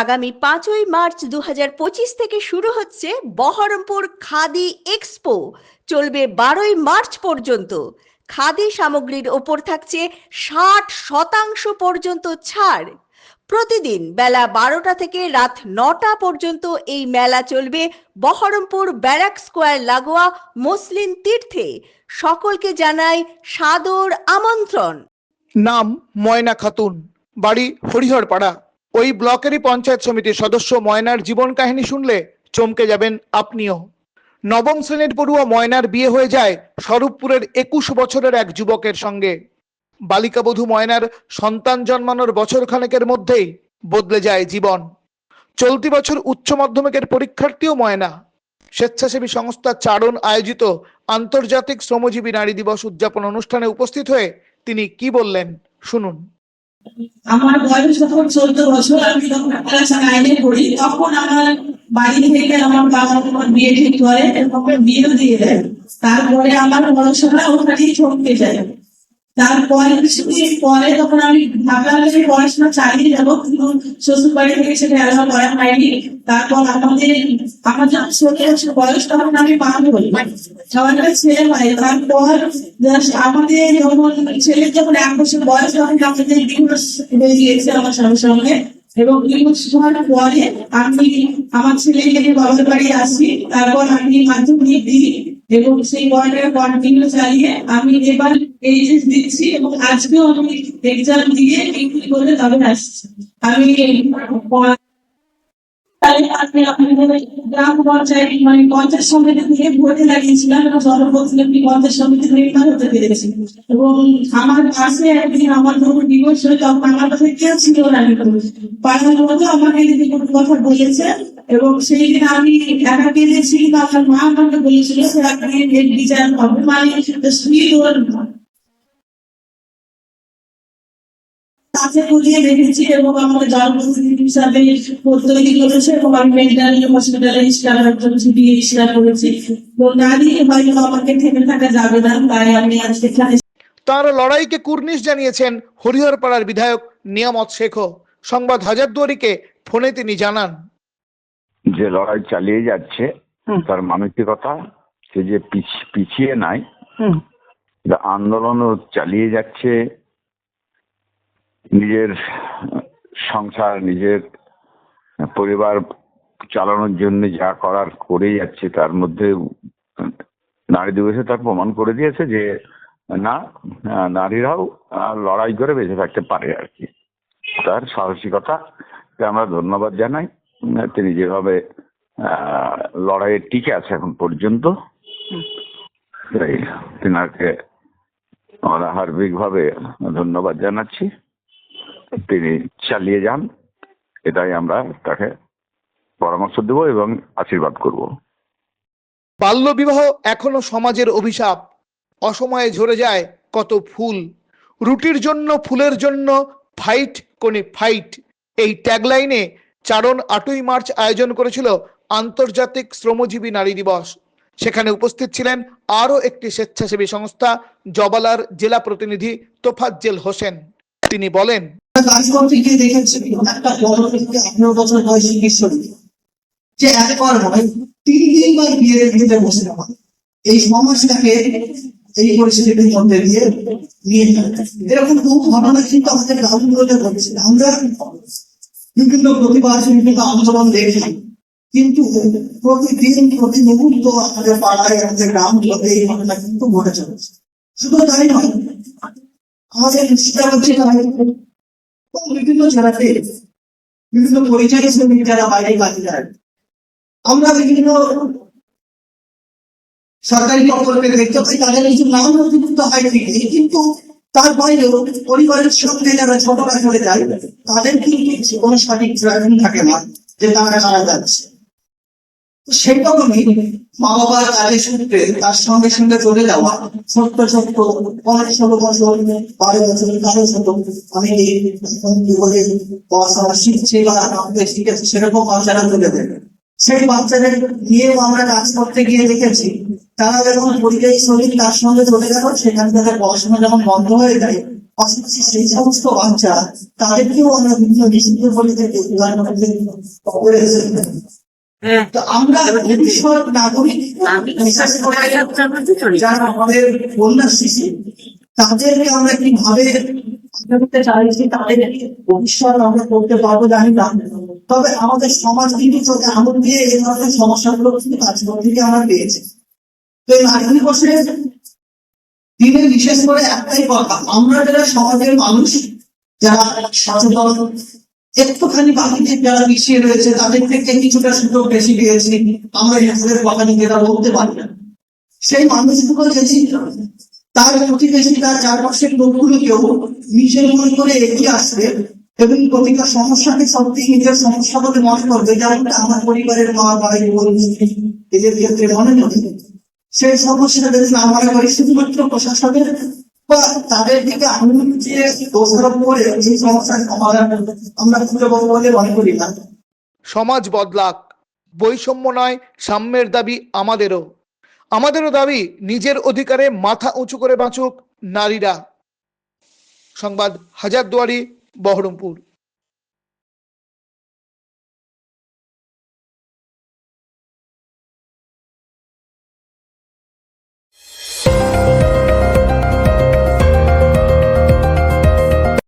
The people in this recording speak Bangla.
আগামী পাঁচই মার্চ দু হাজার পঁচিশ থেকে শুরু হচ্ছে বহরমপুর খাদি এক্সপো। চলবে বারোই মার্চ পর্যন্ত। খাদি সামগ্রীর ওপর থাকছে ষাট শতাংশ পর্যন্ত ছাড়। প্রতিদিন বেলা বারোটা থেকে রাত নটা পর্যন্ত এই মেলা চলবে বহরমপুর ব্যারাক স্কোয়ার লাগোয়া মুসলিম তীর্থে। সকলকে জানাই সাদর আমন্ত্রণ। নাম ময়না খাতুন, বাড়ি হরিহরপাড়া। ওই ব্লকেরই পঞ্চায়েত সমিতির সদস্য ময়নার জীবন কাহিনী শুনলে চমকে যাবেন আপনিও। নবম শ্রেণির পড়ুয়া ময়নার বিয়ে হয়ে যায় স্বরূপপুরের একুশ বছরের এক যুবকের সঙ্গে। বালিকাবধূ ময়নার সন্তান জন্মানোর বছর খানেকের মধ্যেই বদলে যায় জীবন। চলতি বছর উচ্চ মাধ্যমিকের পরীক্ষার্থীও ময়না। স্বেচ্ছাসেবী সংস্থা চারণ আয়োজিত আন্তর্জাতিক শ্রমজীবী নারী দিবস উদযাপন অনুষ্ঠানে উপস্থিত হয়ে তিনি কি বললেন শুনুন। আমার বয়স যখন চোদ্দ বছর, আমি যখন ক্লাস নাইনে পড়ি, তখন আমার বাড়ি থেকে আমার বাবা তোমার বিয়ে ঠিক করে এবং বিয়েও দিয়ে দেয়। তারপরে আমার পড়াশোনা ওখানেই থমকে যায়। তারপরে কিছুদিন পরে তখন আমি ভাবলাম যে পড়াশোনা চালিয়ে যাব, কিন্তু শ্বশুর বাড়ি থেকে সেটা অ্যালাউ করা হয়নি। তারপর আমাদের, আমার যখন ছোট বছর বয়স তখন আমি হই আমার একটা ছেলে হয়, তারপর আমাদের যখন ছেলের যখন এক বছর বয়স তখন আমাদের ডিভোর্স হয়ে গিয়েছে আমার স্বামীর সঙ্গে। এবং ডিভোর্স হওয়ার পরে আমি আমার নিয়ে বাবার বাড়ি আসি, তারপর আমি মাধ্যমিক দিই। এবং সেই কন্টিনিউ চালিয়ে আমি এবার এইচএস দিচ্ছি এবং আজকেও আমি এক্সাম দিয়ে ডিগ্রি করে তবে আসছি। আমি গ্রাম পঞ্চায়েত মানে পঞ্চায়েত ভোটে লাগিয়েছিলাম হতে এবং আমার পাশে একদিন আমার হয়ে না। আমাকে কথা বলেছে। এবং সেই দিন আমি একা কিন্তু আমার মা আমাকে বলেছিল বিচার হবে মানে যাবে না, তাই আমি আজকে তার লড়াইকে কুর্নিশ জানিয়েছেন হরিহরপাড়ার বিধায়ক নিয়ামত শেখো সংবাদ হাজারদুয়ারিকে ফোনে তিনি জানান। যে লড়াই চালিয়ে যাচ্ছে তার মানসিকতা সে যে পিছ- পিছিয়ে নাই যে আন্দোলনও চালিয়ে যাচ্ছে নিজের সংসার নিজের পরিবার চালানোর জন্য যা করার করে যাচ্ছে তার মধ্যে নারী দিবসে তার প্রমাণ করে দিয়েছে যে না নারীরাও লড়াই করে বেঁচে থাকতে পারে আর কি। তার সাহসিকতাকে আমরা ধন্যবাদ জানাই। তিনি যেভাবে লড়াইয়ে টিকে আছে এখন পর্যন্ত তাই তিনাকে আমরা হার্বিকভাবে ধন্যবাদ জানাচ্ছি। তিনি চালিয়ে যান এটাই আমরা তাকে পরামর্শ দেব এবং আশীর্বাদ করব। বাল্যবিবাহ এখনও সমাজের অভিশাপ। অসময়ে ঝরে যায় কত ফুল। রুটির জন্য ফুলের জন্য ফাইট কোনে ফাইট এই ট্যাগলাইনে চারণ আটই মার্চ আয়োজন করেছিল আন্তর্জাতিক শ্রমজীবী নারী দিবস। সেখানে উপস্থিত ছিলেন আরও একটি স্বেচ্ছাসেবী সংস্থা জবালার জেলা প্রতিনিধি তোফাজ্জেল হোসেন। তিনি বলেন এই আমরা বিভিন্ন প্রতিবাদ বিভিন্ন আন্দোলন দেখি কিন্তু প্রতিদিন প্রতি মুহূর্ত আমাদের পাড়ায়, আমাদের গ্রামগুলোতে এই ঘটনা কিন্তু ঘটে চলেছে। শুধু তাই নয়, আমাদের বিভিন্ন জেলাতে বিভিন্ন পরিচয় শ্রমিক যারা বাইরে যায়, আমরা বিভিন্ন সরকারি প্রকল্পে দেখতে পাই, তাদের কিছু নাম নথিভুক্ত হয় ঠিকই কিন্তু তার বাইরেও পরিবারের সঙ্গে যারা ছোটরা চলে যায়, তাদের কিন্তু কোনো সঠিক ট্র্যাকিং থাকে না, যে তারা কারা যাচ্ছে। সেই রকমই মা বাবার কাজের সূত্রে তার সঙ্গে সঙ্গে চলে যাওয়া ছোট্ট ছোট্ট অনেক ষোলো বছর বারো বছর ছোট আমি এখন জীবনে পড়াশোনা শিখছি বা আমাদের শিখেছি, সেরকম বাচ্চারা চলে দেবে সেই বাচ্চাদের নিয়েও আমরা কাজ করতে গিয়ে দেখেছি তারা যখন পরিযায়ী শ্রমিক তার সঙ্গে চলে গেল সেখান থেকে পড়াশোনা যখন বন্ধ হয়ে যায় পাশাপাশি সেই সমস্ত বাচ্চা তাদেরকেও আমরা বিভিন্ন বলে থেকে তো আমরা ভবিষ্যৎ নাগরিক যারা আমাদের কন্যা শিশু তাদেরকে আমরা কীভাবে করতে চাইছি তাদের ভবিষ্যৎ আমরা করতে পারব জানি না। তবে আমাদের সমাজ কিন্তু চোখে আঙুল দিয়ে এই ধরনের সমস্যাগুলো কিন্তু কাজকর্ম থেকে আমরা পেয়েছি। এই নারী দিবসের দিনে বিশেষ করে একটাই কথা, আমরা যারা সমাজের মানুষ, যারা সচেতন, একটুখানি বাকিতে যারা পিছিয়ে রয়েছে, তাদের থেকে কিছুটা সুযোগ বেশি পেয়েছি। আমরা নিজেদের কথা নিজেরা বলতে পারি না। সেই মানুষগুলো যদি তার প্রতিবেশী তার চারপাশের লোকগুলোকেও নিজের মনে করে এগিয়ে আসবে এবং প্রতিটা সমস্যাকে সত্যি নিজের সমস্যা বলে মনে করবে, যেমনটা আমার পরিবারের মা, ভাই, বোন এদের ক্ষেত্রে মনে করে সেই সমস্যা যদি না মনে করি, শুধুমাত্র প্রশাসনের বা তাদের দিকে আঙুল দিয়ে দোষারোপ করে এই সমস্যার সমাধান আমরা খুঁজে পাবো বলে মনে করি না। সমাজ বদলাক, বৈষম্য নয়, সাম্যের দাবি আমাদেরও। আমাদেরও দাবি নিজের অধিকারে মাথা উঁচু করে বাঁচুক নারীরা। সংবাদ হাজারদুয়ারি, বহরমপুর।